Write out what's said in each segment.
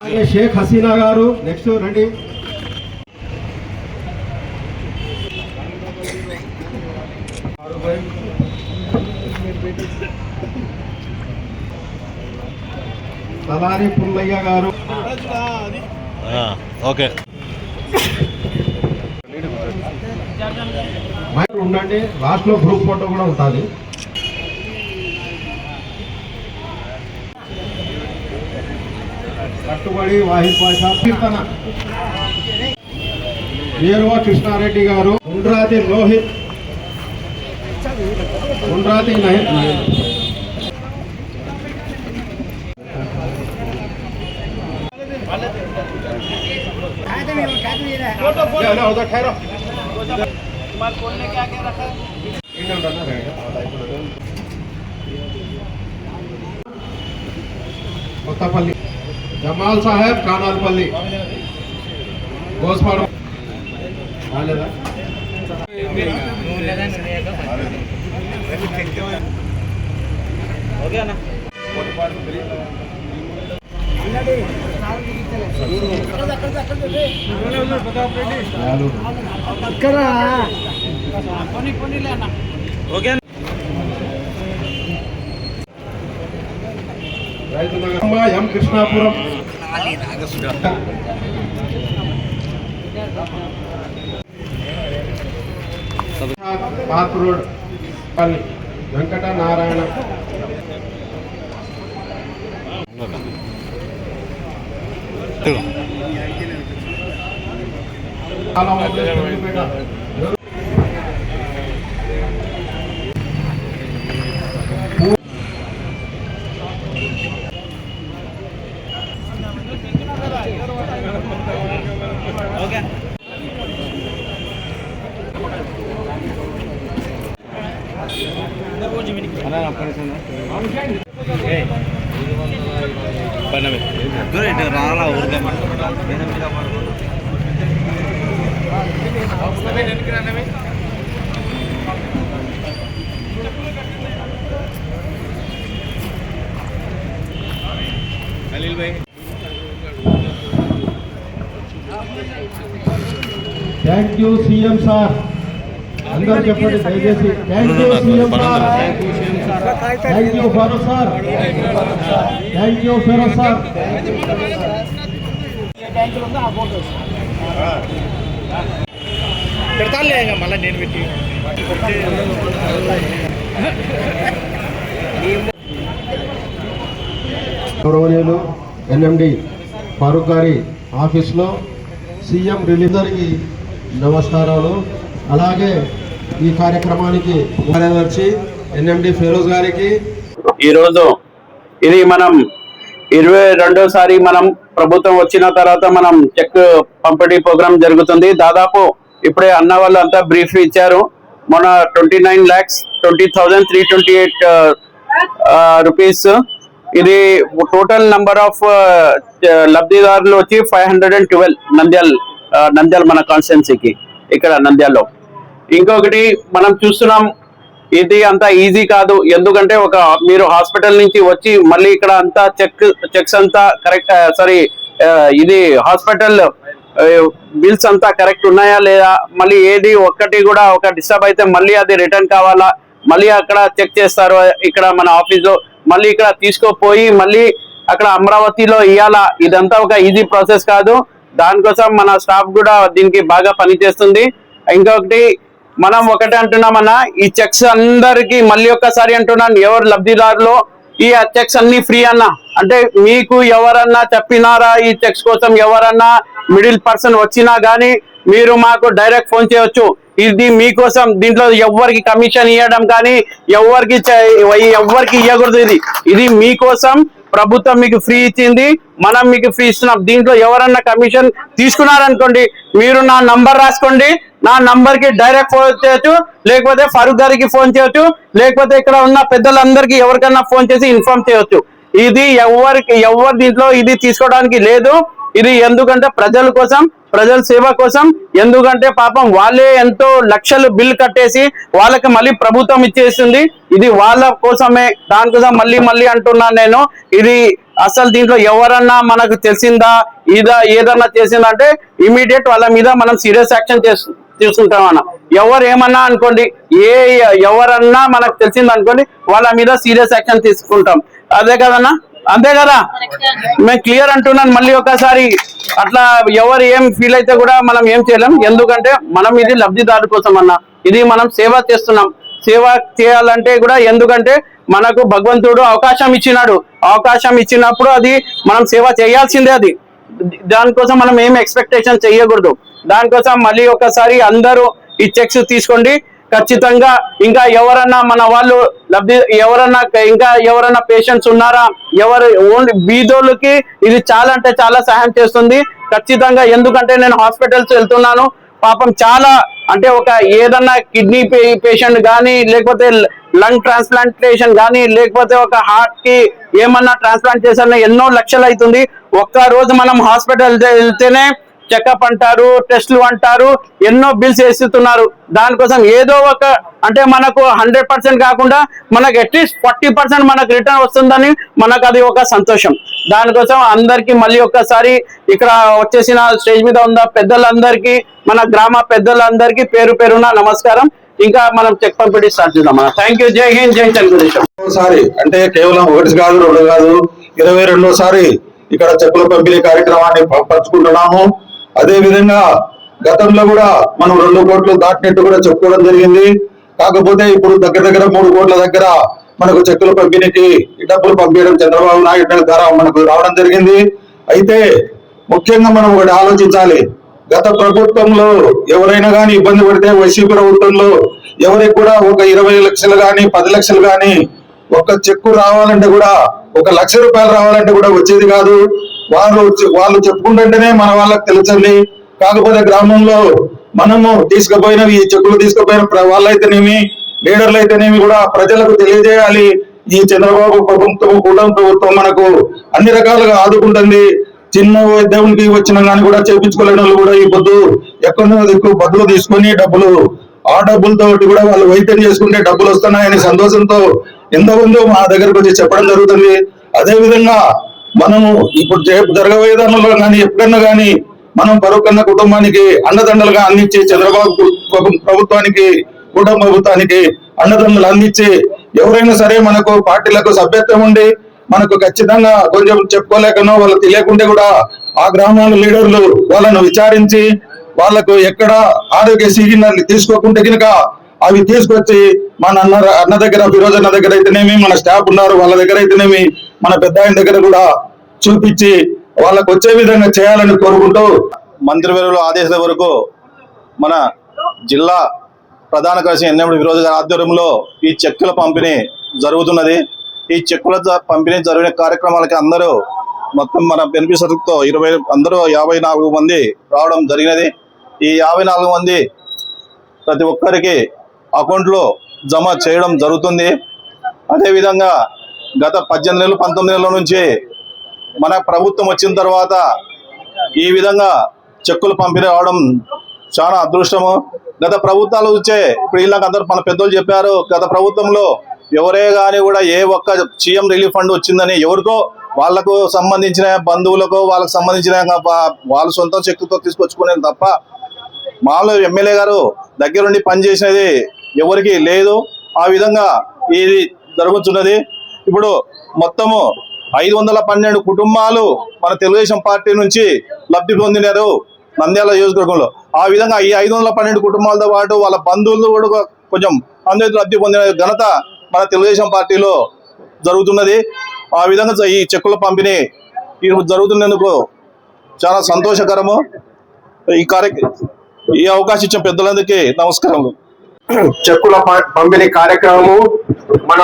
అలాగే షేక్ హసీనా గారు నెక్స్ట్ రండి. తలారి పుల్లయ్య గారు. ఓకే. ఉండండి లాస్ట్లో గ్రూప్ ఫోటో కూడా ఉంటుంది. కట్టుబడి వాహిద్ పాషా కీర్తన వీరవ కృష్ణారెడ్డి గారు ఉండ్రాతి లోహిత్ ఉండ్రాతి నహి- ले, ले, उधर ठहरो इधर उधर रहेगा। జమాల్ సాహెబ్ కానాల్పల్లి. గోస్పాడు. రాలేదా? రైతు నగర్ ఎం కృష్ణాపురం. పార్క్ రోడ్ పల్లి వెంకట నారాయణ చాలా థ్యాంక్ యూ సీఎం సార్ అందరు చెప్పండి దయచేసి. Thank you CM sir thank you Farooq sir thank you Feroz sir పెడతాలే ఇంకా మళ్ళీ నేను పెట్టి. గౌరవనీయులు ఎన్ఎండి ఫారూక్ గారి ఆఫీస్లో సీఎం రిలీజర్కి నమస్కారాలు. అలాగే ఈ కార్యక్రమానికి కార్యదర్శి ఎన్ఎండి ఫిరోజ్ గారికి. ఈరోజు ఇది మనం ఇరవై రెండోసారి మనం ప్రభుత్వం వచ్చిన తర్వాత మనం చెక్ పంపిణీ ప్రోగ్రామ్ జరుగుతుంది. దాదాపు ఇప్పుడే అన్న వాళ్ళు అంతా బ్రీఫ్ ఇచ్చారు. మొన్న twenty nine lakhs twenty thousand three twenty eight rupees. ఇది టోటల్ నంబర్ ఆఫ్ లబ్ధిదారులు వచ్చి five hundred and twelve Nandyal Nandyala మన కాన్స్టిట్యున్సీకి ఇక్కడ నంద్యాల్లో. ఇంకొకటి మనం చూస్తున్నాం ఇది అంత ఈజీ కాదు. ఎందుకంటే ఒక మీరు హాస్పిటల్ నుంచి వచ్చి మళ్ళీ ఇక్కడ అంతా చెక్ చెక్స్ అంతా కరెక్ట్ సారీ ఇది హాస్పిటల్ బిల్స్ అంతా కరెక్ట్ ఉన్నాయా లేదా? మళ్ళీ ఏది ఒక్కటి కూడా ఒక డిస్టర్బ్ అయితే మళ్ళీ అది రిటర్న్ కావాలా? మళ్ళీ అక్కడ చెక్ చేస్తారు ఇక్కడ మన ఆఫీస్లో మళ్ళీ ఇక్కడ తీసుకోపోయి మళ్ళీ అక్కడ అమరావతిలో ఇవ్వాలా ఇదంతా ఒక ఈజీ ప్రాసెస్ కాదు. దానికోసం మన స్టాఫ్ కూడా దీనికి బాగా పనిచేస్తుంది. ఇంకొకటి మనం ఒకటి అంటున్నామన్నా ఈ చెక్స్ అందరికి మళ్ళీ ఒక్కసారి అంటున్నాను ఎవరు లబ్ధిదారులు ఈ చెక్స్ అన్ని ఫ్రీ అన్న? అంటే మీకు ఎవరన్నా చెప్పినారా ఈ చెక్స్ కోసం? ఎవరన్నా మిడిల్ పర్సన్ వచ్చినా గానీ మీరు మాకు డైరెక్ట్ ఫోన్ చేయొచ్చు. ఇది మీకోసం దీంట్లో ఎవరికి కమిషన్ ఇవ్వడం కానీ ఎవరికి ఎవరికి ఇవ్వకూడదు ఇది. ఇది మీకోసం ప్రభుత్వం మీకు ఫ్రీ ఇచ్చింది మనం మీకు ఫ్రీ ఇస్తున్నాం. దీంట్లో ఎవరన్నా కమిషన్ తీసుకున్నారనుకోండి మీరు నా నంబర్ రాసుకోండి. నా నంబర్కి డైరెక్ట్ ఫోన్ చేయొచ్చు లేకపోతే ఫరూక్ గారికి ఫోన్ చేయొచ్చు లేకపోతే ఇక్కడ ఉన్న పెద్దలందరికీ ఎవరికన్నా ఫోన్ చేసి ఇన్ఫార్మ్ చేయొచ్చు. ఇది ఎవరికి ఎవరు దీంట్లో ఇది తీసుకోవడానికి లేదు. ఇది ఎందుకంటే ప్రజల కోసం ప్రజల సేవ కోసం ఎందుకంటే పాపం వాళ్ళే ఎంతో లక్షలు బిల్ కట్టేసి వాళ్ళకి మళ్ళీ ప్రభుత్వం ఇచ్చేసింది. ఇది వాళ్ళ కోసమే దానికోసం మళ్ళీ మళ్ళీ అంటున్నాను నేను. ఇది అసలు దీంట్లో ఎవరన్నా మనకు తెలిసిందా? ఇదా ఏదన్నా చేసిందంటే ఇమీడియట్ వాళ్ళ మీద మనం సీరియస్ యాక్షన్ చేసు తీసుకుంటాం అన్న. ఎవరు ఏమన్నా అనుకోండి ఏ ఎవరన్నా మనకు తెలిసిందనుకోండి వాళ్ళ మీద సీరియస్ యాక్షన్ తీసుకుంటాం. అదే కదన్నా? అంతే కదా? మేము క్లియర్ అంటున్నాను. మళ్ళీ ఒకసారి అట్లా ఎవరు ఏం ఫీల్ అయితే కూడా మనం ఏం చేయలేం. ఎందుకంటే మనం ఇది లబ్ధిదారు కోసం అన్న. ఇది మనం సేవ చేస్తున్నాం. సేవ చేయాలంటే కూడా ఎందుకంటే మనకు భగవంతుడు అవకాశం ఇచ్చినాడు. అవకాశం ఇచ్చినప్పుడు అది మనం సేవ చేయాల్సిందే అది. దానికోసం మనం ఏం ఎక్స్పెక్టేషన్ చేయకూడదు. దానికోసం మళ్ళీ ఒకసారి అందరూ ఈ చెక్స్ తీసుకోండి. ఖచ్చితంగా ఇంకా ఎవరన్నా మన వాళ్ళు లబ్ధి ఎవరన్నా ఇంకా ఎవరన్నా పేషెంట్స్ ఉన్నారా? ఎవరు ఓన్లీ బీదోళ్ళకి ఇది చాలా అంటే చాలా సహాయం చేస్తుంది. ఖచ్చితంగా ఎందుకంటే నేను హాస్పిటల్స్ వెళ్తున్నాను. పాపం చాలా అంటే ఒక ఏదన్నా కిడ్నీ పేషెంట్ కానీ లేకపోతే లంగ్ ట్రాన్స్ప్లాంటేషన్ కానీ లేకపోతే ఒక హార్ట్కి ఏమన్నా ట్రాన్స్ప్లాంట్ చేసిన ఎన్నో లక్షలు అవుతుంది. ఒక్క రోజు మనం హాస్పిటల్ వెళ్తేనే చెకప్ అంటారు టెస్ట్లు అంటారు ఎన్నో బిల్స్ వేస్తున్నారు. దానికోసం ఏదో ఒక అంటే మనకు హండ్రెడ్ పర్సెంట్ కాకుండా మనకు అట్లీస్ట్ ఫార్టీ పర్సెంట్ మనకు రిటర్న్ వస్తుందని మనకు అది ఒక సంతోషం. దానికోసం అందరికి మళ్ళీ ఒక్కసారి ఇక్కడ వచ్చేసిన స్టేజ్ మీద ఉన్న పెద్దలందరికీ మన గ్రామ పెద్దలందరికీ పేరు పేరున నమస్కారం. ఇంకా మనం చెక్ పంపిణీ స్టార్ట్ చేద్దాం థ్యాంక్ యూ జై హింద్ జై తెలుగుదేశం సారి అంటే కేవలం ఒకటి కాదు రెండు కాదు ఇరవై రెండోసారి ఇక్కడ చెక్కుల పంపిణీ కార్యక్రమాన్ని పంచుకుంటున్నాము. అదే విధంగా గతంలో కూడా మనం రెండు కోట్లు దాటినట్టు కూడా చెప్పుకోవడం జరిగింది. కాకపోతే ఇప్పుడు దగ్గర దగ్గర మూడు కోట్ల దగ్గర మనకు చెక్కులు పంపిణీకి డబ్బులు పంపించడం చంద్రబాబు నాయుడు ద్వారా మనకు రావడం జరిగింది. అయితే ముఖ్యంగా మనం ఒకటి ఆలోచించాలి. గత ప్రభుత్వంలో ఎవరైనా కానీ ఇబ్బంది పడితే వైసీపీ ప్రభుత్వంలో ఎవరికి కూడా ఒక ఇరవై లక్షలు కానీ పది లక్షలు కానీ ఒక చెక్కు రావాలంటే కూడా ఒక లక్ష రూపాయలు రావాలంటే కూడా వచ్చేది కాదు. వాళ్ళు వాళ్ళు చెప్పుకుంటుంటేనే మన వాళ్ళకి తెలుసండి. కాకపోతే గ్రామంలో మనము తీసుకుపోయినవి ఈ చెక్కులు తీసుకుపోయిన ప్ర- వాళ్ళైతేనేమి లీడర్లు అయితేనేమి కూడా ప్రజలకు తెలియజేయాలి. ఈ చంద్రబాబు ప్రభుత్వం కూటమి ప్రభుత్వం మనకు అన్ని రకాలుగా ఆదుకుంటుంది. చిన్న దేవునికి వచ్చిన కానీ కూడా చేపించుకోలేని వాళ్ళు కూడా ఈ పొద్దు ఎక్కడో ఎక్కువ బదులు తీసుకొని డబ్బులు ఆ డబ్బులతో కూడా వాళ్ళు వైద్యం చేసుకుంటే డబ్బులు వస్తున్నాయని సంతోషంతో ఎంతమందో మా దగ్గరకు వచ్చి చెప్పడం జరుగుతుంది. అదే విధంగా మనము ఇప్పుడు జరగబోయే దానిలో కానీ ఎప్పుడన్నా కానీ మనం పరుకన్న కుటుంబానికి అండదండలుగా అందించి చంద్రబాబు ప్రభుత్వానికి కుటుంబ ప్రభుత్వానికి అండదండలు అందించి ఎవరైనా సరే మనకు పార్టీలకు సభ్యత్వం ఉండి మనకు ఖచ్చితంగా కొంచెం చెప్పుకోలేకనో వాళ్ళు తెలియకుంటే కూడా ఆ గ్రామాల లీడర్లు వాళ్ళను విచారించి వాళ్ళకు ఎక్కడ ఆరోగ్య సిలిండర్లు తీసుకోకుంటే కనుక అవి తీసుకొచ్చి మన అన్న అన్న దగ్గర ఫిరోజ్ అన్న దగ్గర అయితేనేమి మన స్టాఫ్ ఉన్నారు వాళ్ళ దగ్గర అయితేనేమి మన పెద్ద ఆయన దగ్గర కూడా చూపించి వాళ్ళకు వచ్చే విధంగా చేయాలని కోరుకుంటూ మంత్రివర్యులు ఆదేశాల వరకు మన జిల్లా ప్రధాన కలిసి ఎన్ఎండి ఫిరోజ్ గారి ఆధ్వర్యంలో ఈ చెక్కుల పంపిణీ జరుగుతున్నది. ఈ చెక్కుల పంపిణీ జరిగిన కార్యక్రమాలకి అందరూ మొత్తం మన బెనిఫిషరీతో ఇరవై అందరూ యాభై నాలుగు మంది రావడం జరిగినది. ఈ యాభై నాలుగు మంది ప్రతి ఒక్కరికి అకౌంట్లో జమ చేయడం జరుగుతుంది. అదేవిధంగా గత పద్దెనిమిది నెలలు పంతొమ్మిది నెలల నుంచి మన ప్రభుత్వం వచ్చిన తర్వాత ఈ విధంగా చెక్కులు పంపిణీ అవడం చాలా అదృష్టము. గత ప్రభుత్వాలు వచ్చే ఇప్పుడు ఇలాగ అందరు మన పెద్దోళ్ళు చెప్పారు గత ప్రభుత్వంలో ఎవరే కానీ కూడా ఏ ఒక్క సీఎం రిలీఫ్ ఫండ్ వచ్చిందని ఎవరికో వాళ్ళకు సంబంధించిన బంధువులకు వాళ్ళకు సంబంధించిన వాళ్ళు వాళ్ళ సొంత చెక్కుతో తీసుకొచ్చుకునేది తప్ప మామూలు ఎమ్మెల్యే గారు దగ్గరుండి పనిచేసినది ఎవరికి లేదు. ఆ విధంగా ఇది జరుగుతున్నది. ఇప్పుడు మొత్తము ఐదు వందల పన్నెండు కుటుంబాలు మన తెలుగుదేశం పార్టీ నుంచి లబ్ధి పొందినారు నంద్యాల నియోజకవర్గంలో. ఆ విధంగా ఈ ఐదు వందల పన్నెండు కుటుంబాలతో పాటు వాళ్ళ బంధువులు కూడా కొంచెం అందరితో లబ్ధి పొందిన ఘనత మన తెలుగుదేశం పార్టీలో జరుగుతున్నది. ఆ విధంగా ఈ చెక్కుల పంపిణీ జరుగుతున్నందుకు చాలా సంతోషకరము. ఈ కార్య ఈ అవకాశం ఇచ్చిన పెద్దలందరికీ నమస్కారములు. చెక్కుల పంపిణీ కార్యక్రమము మన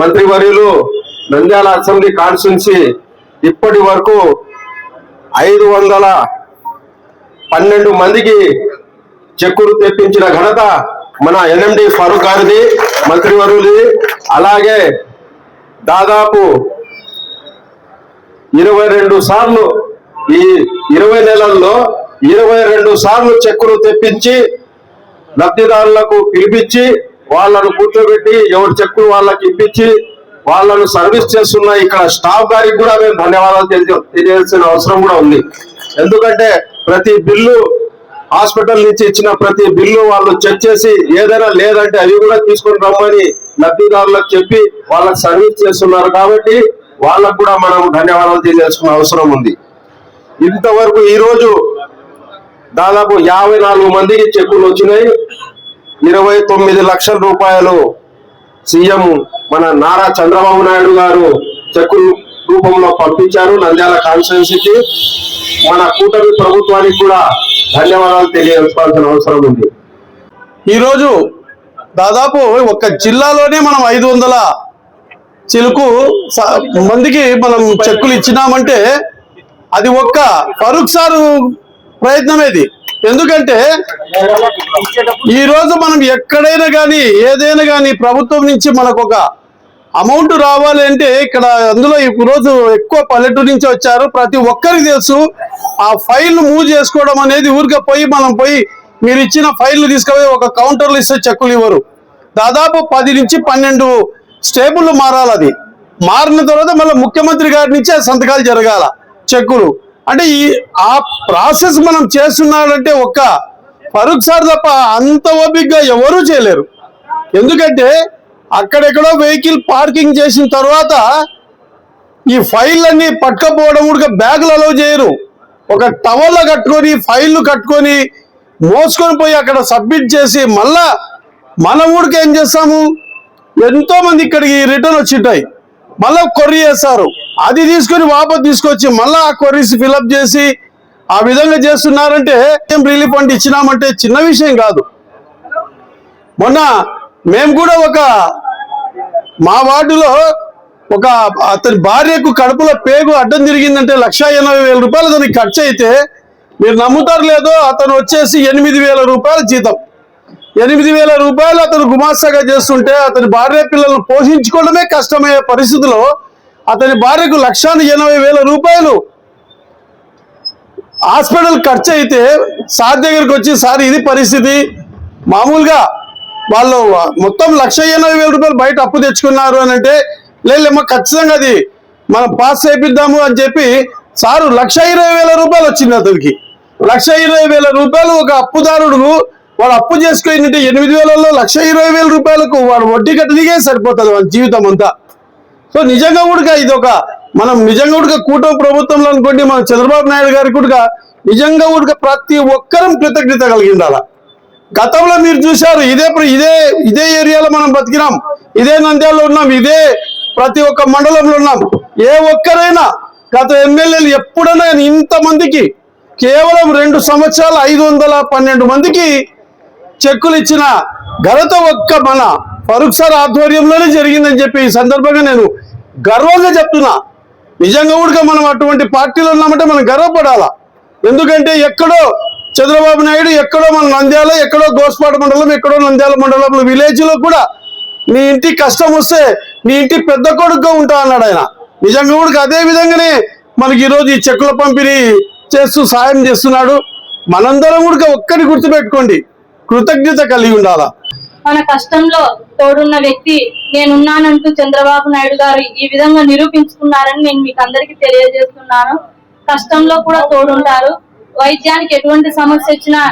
మంత్రివర్యులు నంద్యాల అసెంబ్లీ కాన్స్టిట్యున్సీ ఇప్పటి వరకు ఐదు వందల పన్నెండు మందికి చెక్కులు తెప్పించిన ఘనత మన ఎన్ఎండి ఫరూక్ గారిది మంత్రివర్యులది. అలాగే దాదాపు ఇరవై రెండు సార్లు ఈ ఇరవై నెలల్లో ఇరవై రెండు సార్లు చెక్కులు తెప్పించి లబ్ధిదారులకు పిలిపించి వాళ్ళను కూర్చోబెట్టి ఎవరి చెక్కులు వాళ్ళకి ఇప్పించి వాళ్ళను సర్వీస్ చేస్తున్న ఇక్కడ స్టాఫ్ గారికి కూడా మేము ధన్యవాదాలు తెలియ- తెలియాల్సిన అవసరం కూడా ఉంది. ఎందుకంటే ప్రతి బిల్లు హాస్పిటల్ నుంచి ఇచ్చిన ప్రతి బిల్లు వాళ్ళు చెక్ చేసి ఏదైనా లేదంటే అవి కూడా తీసుకొని రమ్మని లబ్ధిదారులకు చెప్పి వాళ్ళకి సర్వీస్ చేస్తున్నారు కాబట్టి వాళ్ళకు కూడా మనం ధన్యవాదాలు తెలియాల్సిన అవసరం ఉంది. ఇంతవరకు ఈరోజు దాదాపు యాభై నాలుగు మందికి చెక్కులు వచ్చినాయి. ఇరవై తొమ్మిది లక్షల రూపాయలు సీఎం మన నారా చంద్రబాబు నాయుడు గారు చెక్కుల రూపంలో పంపించారు నంద్యాల కాన్స్టిట్యున్సీకి. మన కూటమి ప్రభుత్వానికి కూడా ధన్యవాదాలు తెలియజేసుకోవాల్సిన అవసరం ఉంది. ఈరోజు దాదాపు ఒక జిల్లాలోనే మనం ఐదు వందల చిలుకు మందికి మనం చెక్కులు ఇచ్చినామంటే అది ఒక్క ఫరూక్ సారు ప్రయత్నం ఇది. ఎందుకంటే ఈ రోజు మనం ఎక్కడైనా కానీ ఏదైనా కానీ ప్రభుత్వం నుంచి మనకు ఒక అమౌంట్ రావాలి అంటే ఇక్కడ అందులో ఈ రోజు ఎక్కువ పల్లెటూరు నుంచి వచ్చారు. ప్రతి ఒక్కరికి తెలుసు ఆ ఫైల్ మూవ్ చేసుకోవడం అనేది ఊరికే పోయి మనం పోయి మీరు ఇచ్చిన ఫైల్ తీసుకుపోయి ఒక కౌంటర్లు ఇస్తే చెక్కులు ఇవ్వరు. దాదాపు పది నుంచి పన్నెండు స్టేబుల్ మారాలి అది మారిన తర్వాత మళ్ళీ ముఖ్యమంత్రి గారి నుంచే సంతకాలు జరగాల చెక్కులు. అంటే ఈ ఆ ప్రాసెస్ మనం చేస్తున్నాడంటే ఒక్క ఫరూక్ సార్ తప్ప అంత ఓపిక్గా ఎవరూ చేయలేరు. ఎందుకంటే అక్కడెక్కడో వెహికల్ పార్కింగ్ చేసిన తర్వాత ఈ ఫైల్ అన్ని పట్టుకపోవడం కూడా బ్యాగులు అలౌ చేయరు. ఒక టవల్ కట్టుకొని ఫైళ్ళు కట్టుకొని మోసుకొని పోయి అక్కడ సబ్మిట్ చేసి మళ్ళా మన ఊరికి ఏం చేస్తాము? ఎంతోమంది ఇక్కడికి రిటర్న్ వచ్చింటాయి మళ్ళా కొర్రీ చేస్తారు అది తీసుకొని వాపస్ తీసుకొచ్చి మళ్ళా ఆ క్వరీస్ ఫిలప్ చేసి ఆ విధంగా చేస్తున్నారంటే ఏం రిలీఫ్ ఫండ్ ఇచ్చినామంటే చిన్న విషయం కాదు. మొన్న మేము కూడా ఒక మా వార్డులో ఒక అతని భార్యకు కడుపులో పేగు అడ్డం తిరిగిందంటే లక్ష ఎనభై వేల రూపాయలు దానికి ఖర్చు అయితే మీరు నమ్ముతారు లేదో అతను వచ్చేసి ఎనిమిది వేల రూపాయల జీతం. ఎనిమిది వేల రూపాయలు అతను గుమాస్తాగా చేస్తుంటే అతని భార్య పిల్లలను పోషించుకోవడమే కష్టమయ్యే పరిస్థితిలో అతని భార్యకు లక్షాన్ని ఎనభై వేల రూపాయలు హాస్పిటల్ ఖర్చు అయితే సార్ దగ్గరికి వచ్చి సార్ ఇది పరిస్థితి. మామూలుగా వాళ్ళు మొత్తం లక్ష ఎనభై వేల రూపాయలు బయట అప్పు తెచ్చుకున్నారు అని అంటే లేదమ్మా ఖచ్చితంగా అది మనం పాస్ చేపిద్దాము అని చెప్పి సారు లక్ష ఇరవై వేల రూపాయలు వచ్చింది అతనికి. లక్ష ఇరవై వేల రూపాయలు ఒక అప్పుదారుడు వాడు అప్పు చేసుకుని ఎనిమిది వేలలో లక్ష ఇరవై వేల రూపాయలకు వాడు వడ్డీ కట్టనికే సరిపోతుంది వాళ్ళ జీవితం అంతా. సో నిజంగా కూడా ఇది ఒక మనం నిజంగా కూడా కూటమి ప్రభుత్వంలో అనుకోండి మన చంద్రబాబు నాయుడు గారికి కూడా నిజంగా కూడా ప్రతి ఒక్కరం కృతజ్ఞత కలిగి ఉండాలి. గతంలో మీరు చూశారు ఇదే ఇదే ఇదే ఏరియాలో మనం బతికినాం ఇదే నంద్యాలలో ఉన్నాం ఇదే ప్రతి ఒక్క మండలంలో ఉన్నాం. ఏ ఒక్కరైనా గత ఎమ్మెల్యేలు ఎప్పుడైనా ఇంతమందికి కేవలం రెండు సంవత్సరాలు ఐదు వందల పన్నెండు మందికి చెక్కులు ఇచ్చిన ఘనత ఒక్క మన ఫరూక్ ఆధ్వర్యంలోనే జరిగిందని చెప్పి ఈ సందర్భంగా నేను గర్వంగా చెప్తున్నా. నిజంగా కూడా మనం అటువంటి పార్టీలో ఉన్నామంటే మనం గర్వపడాలా? ఎందుకంటే ఎక్కడో చంద్రబాబు నాయుడు ఎక్కడో మన నంద్యాల ఎక్కడో గోస్పాట మండలం ఎక్కడో నంద్యాల మండలంలో విలేజ్లో కూడా నీ ఇంటి కష్టం వస్తే నీ ఇంటి పెద్ద కొడుకుగా ఉంటా అన్నాడు ఆయన. నిజంగా కూడా అదే విధంగానే మనకి ఈరోజు ఈ చెక్కుల పంపిణీ చేస్తూ సాయం చేస్తున్నాడు. మనందరం కూడా ఒక్కటి గుర్తుపెట్టుకోండి. కృతజ్ఞత కలిగి ఉండాలా? మన కష్టంలో తోడున్న వ్యక్తి నేనున్నానంటూ చంద్రబాబు నాయుడు గారు ఈ విధంగా నిరూపించుకున్నారని నేను మీకు అందరికీ తెలియజేస్తున్నాను. కష్టంలో కూడా తోడుంటారు. వైద్యానికి ఎటువంటి సమస్య వచ్చినా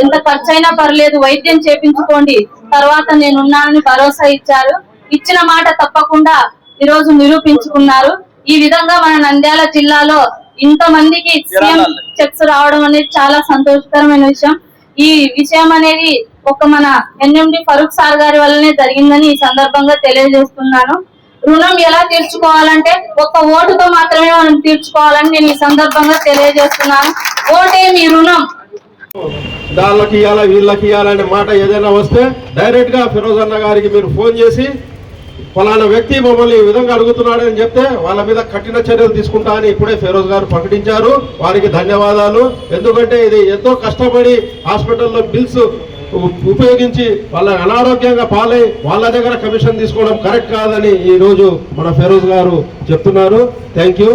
ఎంత ఖర్చు అయినా పర్లేదు వైద్యం చేపించుకోండి. తర్వాత నేనున్నానని భరోసా ఇచ్చారు. ఇచ్చిన మాట తప్పకుండా ఈ రోజు నిరూపించుకున్నారు. ఈ విధంగా మన నంద్యాల జిల్లాలో ఇంతమందికి సీఎం చెక్స్ రావడం అనేది చాలా సంతోషకరమైన విషయం. ఈ విషయం అనేది ఒక మన ఎన్ఎండి ఫరూక్ సార్ గారి వల్లనే జరిగిందని ఈ సందర్భంగా తెలియజేస్తున్నాను. రుణం ఎలా తీర్చుకోవాలంటే ఒక్క ఓటుతో మాత్రమే మనం తీర్చుకోవాలని నేను ఈ సందర్భంగా తెలియజేస్తున్నాను. ఓటే మీ రుణం. వాళ్ళకి ఇవ్వాలా వీళ్ళకి ఇవ్వాలనే మాట ఏదైనా వస్తే డైరెక్ట్గా ఫిరోజ్ అన్న గారికి మీరు ఫోన్ చేసి ఫలానా వ్యక్తి మమ్మల్ని ఈ విధంగా అడుగుతున్నాడని చెప్తే వాళ్ళ మీద కఠిన చర్యలు తీసుకుంటా అని ఇప్పుడే ఫిరోజ్ గారు ప్రకటించారు. వారికి ధన్యవాదాలు. ఎందుకంటే ఇది ఎంతో కష్టపడి హాస్పిటల్లో బిల్స్ ఉపయోగించి వాళ్ళ అనారోగ్యంగా పాలై వాళ్ళ దగ్గర కమిషన్ తీసుకోవడం కరెక్ట్ కాదని ఈ రోజు మన ఫెరోజ్ గారు చెప్తున్నారు. Thank you.